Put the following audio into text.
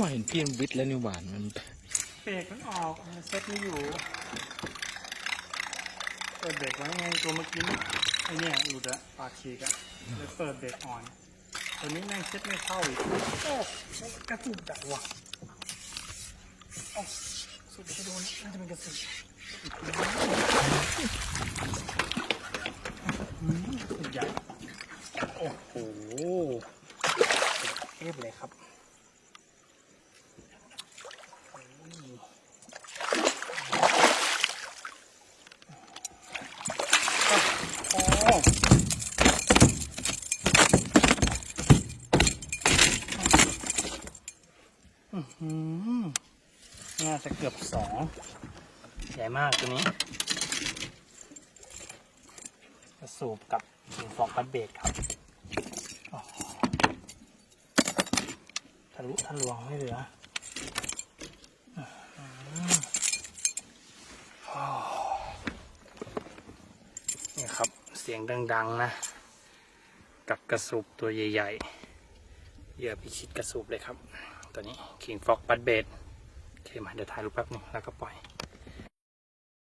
ว่าเห็นพี่มันวิทย์แล้วนิวหวานมันเบรกมันออกเซ็ตไม่อยู่เปิดเบรกไว้ไงตัวเมื่อกี้ไอเนี่ยหลุดอะปากฉีกอะเลยเปิดเบรกอ่อนตัวนี้แม่งเซ็ตไม่เข้าอีกโอ้กระตุกจัดว่ะเอ้สุดที่โดนน่าจะเป็นกระสุนอืมสุดใหญ่ โอ้โหเทพเลยครับโอ้อื้อหือน่าจะเกือบสองใหญ่มากตัวนี้กระสูบกับฟอกพัดเบรกครับ ทะลุทะลวงไม่เหลืออื้อหืออ้นี่ครับเสียงดัง ๆ นะ กับกระสูบตัวใหญ่ ๆ เยื่อพิชิตกระสูบเลยครับ ตัวนี้คิงฟอกปัดเบดโอเคมาเดี๋ยวถ่ายรูปแป๊บนึงแล้วก็ปล่อย